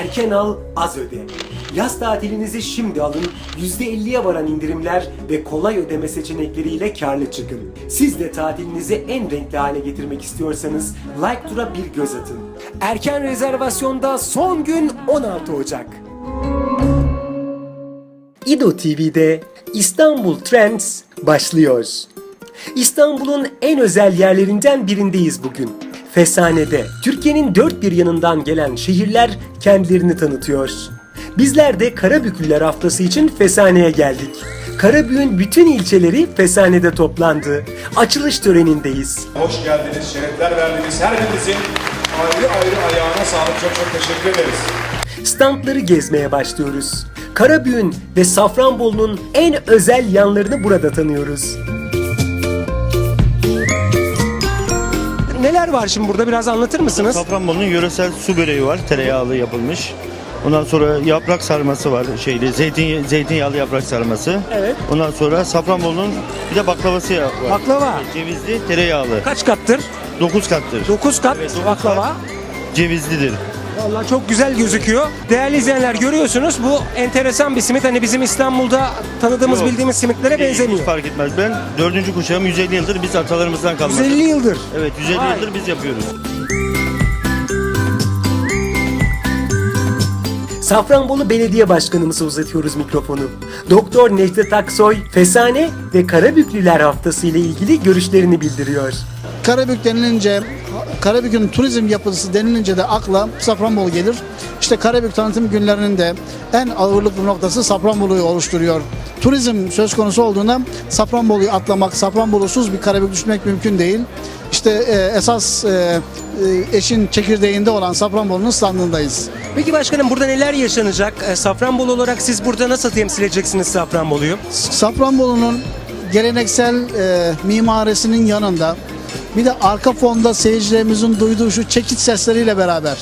Erken al, az öde. Yaz tatilinizi şimdi alın, %50'ye varan indirimler ve kolay ödeme seçenekleriyle karlı çıkın. Siz de tatilinizi en renkli hale getirmek istiyorsanız Like Tour'a bir göz atın. Erken rezervasyonda son gün 16 Ocak. İdo TV'de İstanbul Trends başlıyor. İstanbul'un en özel yerlerinden birindeyiz bugün. Fesane'de Türkiye'nin dört bir yanından gelen şehirler kendilerini tanıtıyor. Bizler de Karabüklüler Haftası için Fesane'ye geldik. Karabük'ün bütün ilçeleri Fesane'de toplandı. Açılış törenindeyiz. Hoş geldiniz, şerefler verdiniz. Her birinizin ayrı ayrı ayağına sağlık. Çok çok teşekkür ederiz. Standları gezmeye başlıyoruz. Karabük'ün ve Safranbolu'nun en özel yanlarını burada tanıyoruz. Neler var şimdi burada biraz anlatır mısınız? Safranbolu'nun yöresel su böreği var, tereyağlı yapılmış. Ondan sonra yaprak sarması var, şeyli zeytin zeytinyağlı yaprak sarması. Evet. Ondan sonra Safranbolu'nun bir de baklavası var. Baklava. Cevizli, tereyağlı. Kaç kattır? 9 kattır. 9 kat Evet, dokuz baklava. kat. Cevizlidir. Vallahi çok güzel gözüküyor. Değerli izleyenler görüyorsunuz bu enteresan bir simit. Hani bizim İstanbul'da tanıdığımız Yok. bildiğimiz simitlere Hiç benzemiyor. fark etmez. Ben dördüncü kuşağım 150 yıldır biz atalarımızdan kalmadı. 150 yıldır. Evet 150 Vay. yıldır biz yapıyoruz. Safranbolu Belediye Başkanımıza uzatıyoruz mikrofonu. Doktor Necdet Aksoy, Fesane ve Karabüklüler Haftası ile ilgili görüşlerini bildiriyor. Karabük denilince, Karabük'ün turizm yapısı denilince de akla Safranbolu gelir. İşte Karabük tanıtım günlerinin de en ağırlıklı noktası Safranbolu'yu oluşturuyor. Turizm söz konusu olduğunda Safranbolu'yu atlamak, Safranbolu'suz bir Karabük düşünmek mümkün değil. İşte e, esas e, eşin çekirdeğinde olan Safranbolu'nun standındayız. Peki başkanım burada neler yaşanacak? E, Safranbolu olarak siz burada nasıl temsil edeceksiniz Safranbolu'yu? Safranbolu'nun geleneksel e, mimarisinin yanında bir de arka fonda seyircilerimizin duyduğu şu çekiç sesleriyle beraber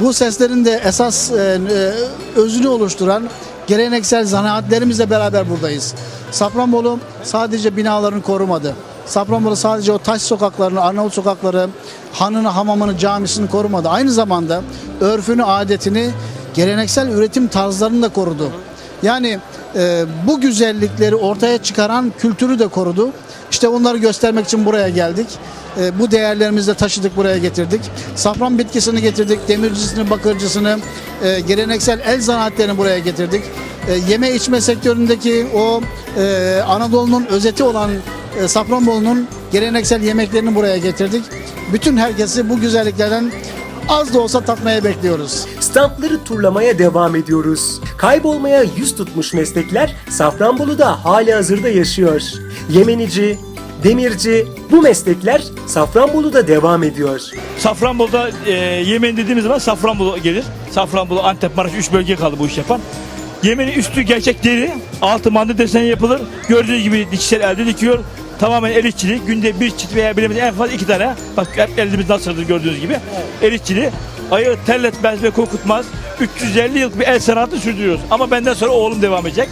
bu seslerin de esas e, e, özünü oluşturan geleneksel zanaatlerimizle beraber buradayız. Safranbolu sadece binalarını korumadı. Safranbolu sadece o taş sokaklarını, Arnavut sokakları, hanını, hamamını, camisini korumadı. Aynı zamanda örfünü, adetini, geleneksel üretim tarzlarını da korudu. Yani e, bu güzellikleri ortaya çıkaran kültürü de korudu. İşte onları göstermek için buraya geldik. E, bu değerlerimizi de taşıdık buraya getirdik. Safran bitkisini getirdik, demircisini, bakırcısını, e, geleneksel el zanaatlerini buraya getirdik. E, yeme içme sektöründeki o e, Anadolu'nun özeti olan e, Safranbolu'nun geleneksel yemeklerini buraya getirdik. Bütün herkesi bu güzelliklerden az da olsa tatmaya bekliyoruz. Standları turlamaya devam ediyoruz. Kaybolmaya yüz tutmuş meslekler Safranbolu'da hali hazırda yaşıyor. Yemenici, demirci bu meslekler Safranbolu'da devam ediyor. Safranbolu'da e, yemen dediğimiz zaman Safranbolu gelir. Safranbolu, Antep, Maraş 3 bölge kaldı bu iş yapan. Yemenin üstü gerçek deri, altı manda deseni yapılır. Gördüğünüz gibi dikişler elde dikiyor. Tamamen el işçiliği. Günde bir çift veya bilemedin en fazla iki tane. Bak hep elimiz nasıldır gördüğünüz gibi. El işçiliği. Ayağı terletmez ve korkutmaz. 350 yıllık bir el sanatı sürdürüyoruz. Ama benden sonra oğlum devam edecek.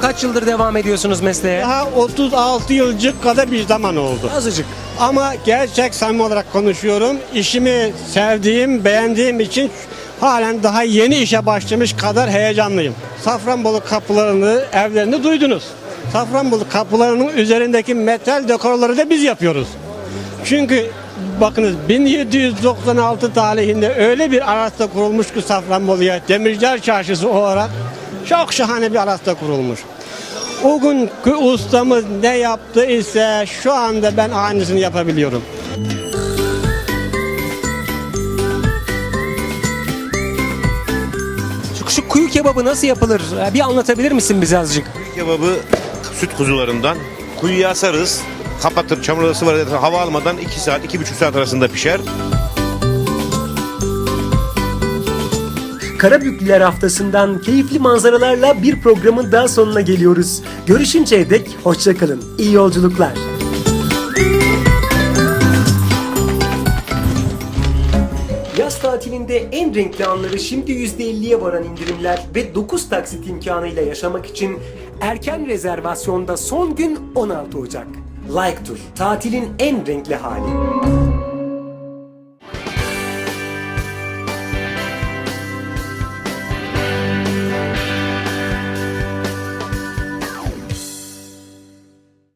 Kaç yıldır devam ediyorsunuz mesleğe? Daha 36 yılcık kadar bir zaman oldu. Azıcık. Ama gerçek samimi olarak konuşuyorum. İşimi sevdiğim, beğendiğim için halen daha yeni işe başlamış kadar heyecanlıyım. Safranbolu kapılarını, evlerini duydunuz. Safranbolu kapılarının üzerindeki metal dekorları da biz yapıyoruz. Çünkü bakınız 1796 tarihinde öyle bir arasta kurulmuş ki Safranbolu'ya Demirciler Çarşısı olarak çok şahane bir arasta kurulmuş. O günkü ustamız ne yaptı ise şu anda ben aynısını yapabiliyorum. Şu, şu kuyu kebabı nasıl yapılır? Bir anlatabilir misin bize azıcık? Kebabı süt kuzularından kuyuya asarız. Kapatır çamur odası var hava almadan 2 saat 2,5 saat arasında pişer. Karabüklüler haftasından keyifli manzaralarla bir programın daha sonuna geliyoruz. Görüşünceye dek hoşçakalın. İyi yolculuklar. Yaz tatilinde en renkli anları şimdi %50'ye varan indirimler ve 9 taksit imkanıyla yaşamak için erken rezervasyonda son gün 16 Ocak. Like Tour, tatilin en renkli hali.